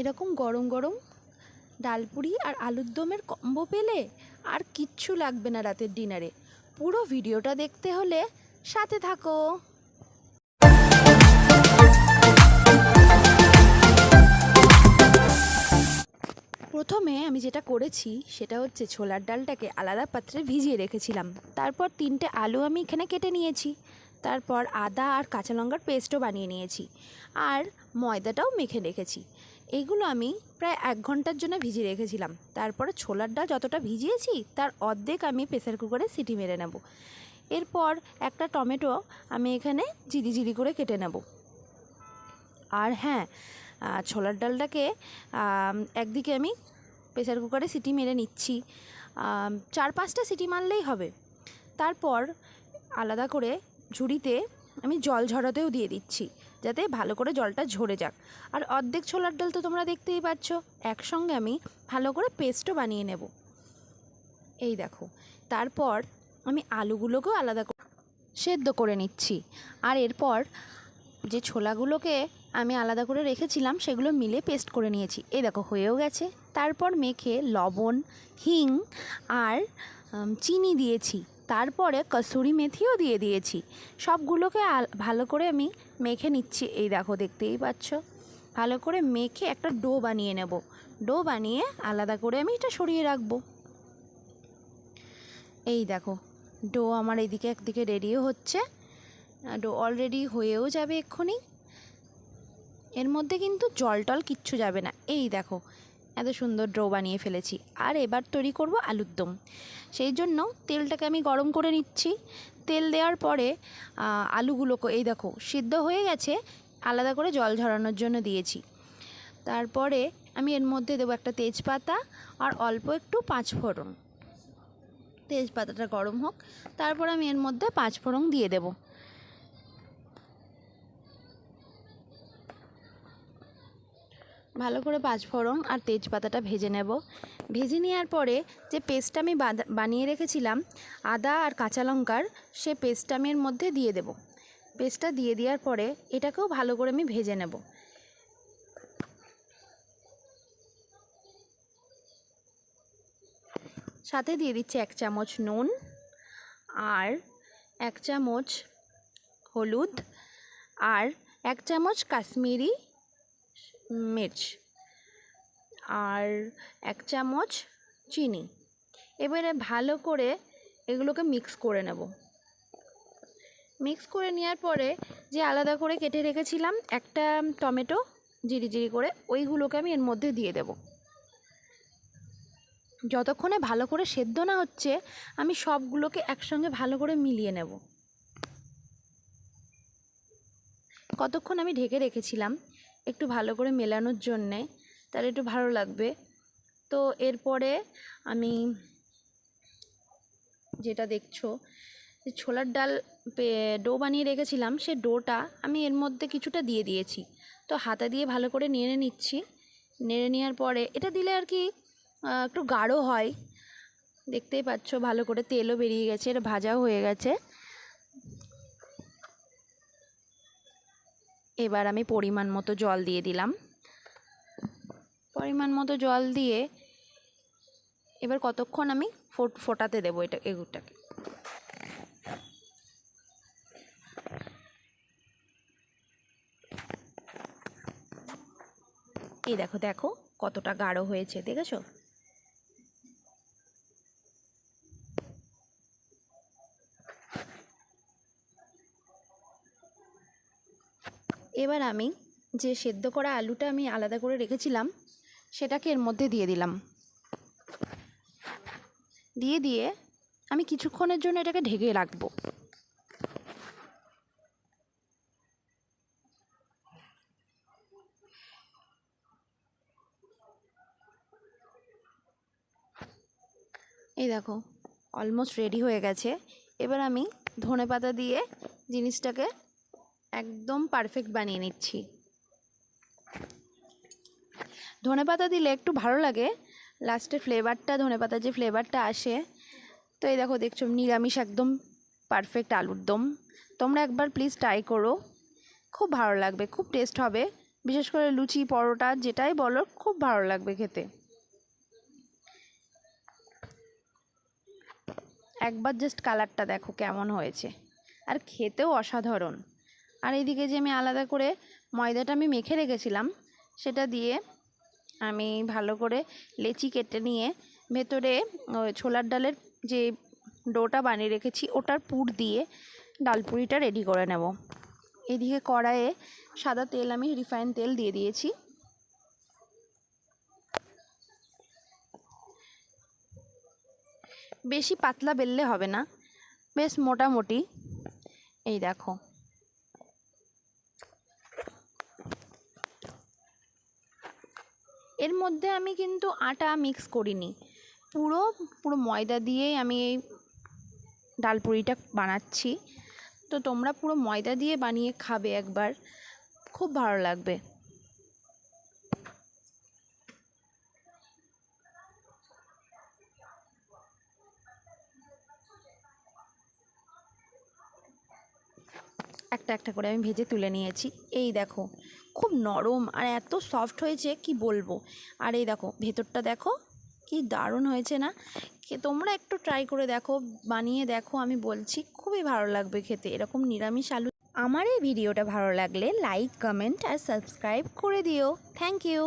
এরকম গরম গরম ডালপুরি আর আলুর দমের কম্বো পেলে আর কিচ্ছু লাগবে না রাতের ডিনারে পুরো ভিডিওটা দেখতে হলে সাথে থাকো। প্রথমে আমি যেটা করেছি সেটা হচ্ছে ছোলার ডালটাকে আলাদা পাত্রে ভিজিয়ে রেখেছিলাম। তারপর তিনটে আলু আমি এখানে কেটে নিয়েছি। তারপর আদা আর কাঁচা লঙ্কার পেস্টও বানিয়ে নিয়েছি। আর ময়দাটাও মেখে রেখেছি। এইগুলো আমি প্রায় এক ঘণ্টার জন্য ভিজিয়ে রেখেছিলাম। তারপরে ছোলার ডাল যতটা ভিজিয়েছি, তার অর্ধেক আমি প্রেসার কুকারে সিটি মেরে নেব। এরপর একটা টমেটো আমি এখানে জিরি জিরি করে কেটে নেব। আর হ্যাঁ ছোলার ডালটাকে একদিকে আমি প্রেসার কুকারে সিটি মেরে নিচ্ছি। চার পাঁচটা সিটি মারলেই হবে। তারপর আলাদা করে ঝুড়িতে আমি জল ঝরাতেও দিয়ে দিচ্ছি। যাতে ভালো করে জলটা ঝরে যাক। আর অর্ধেক ছোলার ডাল তো তোমরা দেখতেই পাচ্ছ একসঙ্গে আমি ভালো করে পেস্টও বানিয়ে নেব। এই দেখো, তারপর আমি আলুগুলোকেও আলাদা করে সেদ্ধ করে নিচ্ছি। আর এরপর যে ছোলাগুলোকে আমি আলাদা করে রেখেছিলাম, সেগুলো মিলে পেস্ট করে নিয়েছি। এই দেখো, হয়েও গেছে। তারপর মেখে লবণ, হিং আর চিনি দিয়েছি। তারপরে কসুরি মেথিও দিয়ে দিয়েছি। সবগুলোকে ভালো করে আমি মেখে নিচ্ছি। এই দেখো, দেখতেই পাচ্ছ? ভালো করে মেখে একটা ডো বানিয়ে নেব। ডো বানিয়ে আলাদা করে আমি এটা সরিয়ে রাখব। এই দেখো, ডো আমার এদিকে একদিকে রেডিও হচ্ছে। ডো অলরেডি হয়েও যাবে এক্ষুনি। এর মধ্যে কিন্তু জল টল কিচ্ছু যাবে না। এই দেখো এত সুন্দর ডো বানিয়ে ফেলেছি। আর এবার তৈরি করব আলুর দম। সেই জন্য তেলটাকে আমি গরম করে নিচ্ছি। তেল দেওয়ার পরে আলুগুলোকে, এই দেখো, সিদ্ধ হয়ে গেছে, আলাদা করে জল ঝরানোর জন্য দিয়েছি। তারপরে আমি এর মধ্যে দেবো একটা তেজপাতা আর অল্প একটু পাঁচ ফোড়ন। তেজপাতাটা গরম হোক, তারপর আমি এর মধ্যে পাঁচ ফোড়ন দিয়ে দেবো। ভালো করে পাঁচফোড়ন আর তেজপাতাটা ভেজে নেব। ভেজে নেওয়ার পরে যে পেস্টটা আমি বানিয়ে রেখেছিলাম, আদা আর কাঁচা লঙ্কার, সে পেস্টটা আমি এর মধ্যে দিয়ে দেব। পেস্টটা দিয়ে দেওয়ার পরে এটাকেও ভালো করে আমি ভেজে নেব। সাথে দিয়ে দিচ্ছি এক চামচ নুন আর এক চামচ হলুদ আর এক চামচ কাশ্মীরি মির্চ আর এক চামচ চিনি। এবারে ভালো করে এগুলোকে মিক্স করে নেব। মিক্স করে নেওয়ার পরে যে আলাদা করে কেটে রেখেছিলাম একটা টমেটো জিরি জিরি করে, ওইগুলোকে আমি এর মধ্যে দিয়ে দেব। যতক্ষণে ভালো করে সেদ্ধ না হচ্ছে, আমি সবগুলোকে একসঙ্গে ভালো করে মিলিয়ে নেব। কতক্ষণ আমি ঢেকে রেখেছিলাম? একটু ভালো করে মেলানোর জন্যে, তাহলে একটু ভালো লাগবে। তো এরপরে আমি যেটা দেখছ, যে ছোলার ডাল ডো বানিয়ে রেখেছিলাম, সে ডোটা আমি এর মধ্যে কিছুটা দিয়ে দিয়েছি। তো হাতা দিয়ে ভালো করে নেড়ে নিচ্ছি। নেড়ে নেওয়ার পরে, এটা দিলে আর কি একটু গাঢ় হয়। দেখতেই পাচ্ছ, ভালো করে তেলও বেরিয়ে গেছে, এটা ভাজাও হয়ে গেছে। এবার আমি পরিমাণ মতো জল দিয়ে দিলাম। পরিমাণ মতো জল দিয়ে এবার কতক্ষণ আমি ফোট- ফোটাতে দেবো এটা এগুলোটাকে এই দেখো দেখো কতটা গাঢ় হয়েছে, দেখেছ? এবার আমি যে সেদ্ধ করা আলুটা আমি আলাদা করে রেখেছিলাম, সেটাকে এর মধ্যে দিয়ে দিলাম। দিয়ে দিয়ে আমি কিছুক্ষণের জন্য এটাকে ঢেকে রাখব। এই দেখো অলমোস্ট রেডি হয়ে গেছে। এবার আমি ধনে পাতা দিয়ে জিনিসটাকে একদম পারফেক্ট বানিয়ে নিচ্ছি। ধনে পাতা দিলে একটু ভালো লাগে লাস্টে ফ্লেভারটা ধনে পাতার যে ফ্লেভারটা আসে, তো এই দেখো দেখছ নিরামিষ একদম পারফেক্ট আলুর দম। তোমরা একবার প্লিজ ট্রাই করো, খুব ভালো লাগবে, খুব টেস্ট হবে। বিশেষ করে লুচি, পরোটা, যেটাই বলো, খুব ভালো লাগবে খেতে। একবার জাস্ট কালারটা দেখো কেমন হয়েছে। আর খেতেও অসাধারণ। আর এইদিকে যে আমি আলাদা করে ময়দাটা আমি মেখে রেখেছিলাম, সেটা দিয়ে আমি ভালো করে লেচি কেটে নিয়ে ভেতরে ছোলার ডালের যে ডোটা বানিয়ে রেখেছি, ওটার পুর দিয়ে ডালপুরিটা রেডি করে নেব। এদিকে কড়াইয়ে সাদা তেল আমি রিফাইন তেল দিয়ে দিয়েছি। বেশি পাতলা বেললে হবে না, বেশ মোটামুটি। এই দেখো। এর মধ্যে আমি কিন্তু আটা মিক্স করিনি। পুরো পুরো ময়দা দিয়েই আমি এই ডালপুরিটা বানাচ্ছি। তো তোমরা পুরো ময়দা দিয়ে বানিয়ে খাবে একবার। খুব ভালো লাগবে। একটা একটা করে আমি ভেজে তুলে নিয়েছি। এই দেখো, খুব নরম আর এত সফট হয়েছে, কি বলব? আর এই দেখো, ভেতরটা দেখো, কি দারুণ হয়েছে না? তোমরা একটু ট্রাই করে দেখো, বানিয়ে দেখো, আমি বলছি, খুবই ভালো লাগবে খেতে। এরকম নিরামিষ আলু। আমার এই ভিডিওটা ভালো লাগলে লাইক কমেন্ট আর সাবস্ক্রাইব করে দিও। Thank you